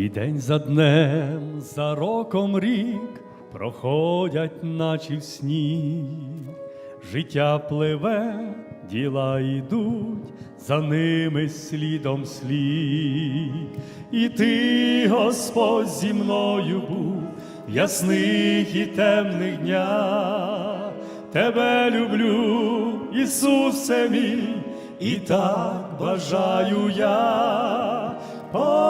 І день за днем, за роком рік проходять, наче в сні. Життя пливе, діла йдуть, за ними слідом слід. І ти, Господь, зі мною був в ясних і темних днях. Тебе люблю, Ісусе мій, і так бажаю я,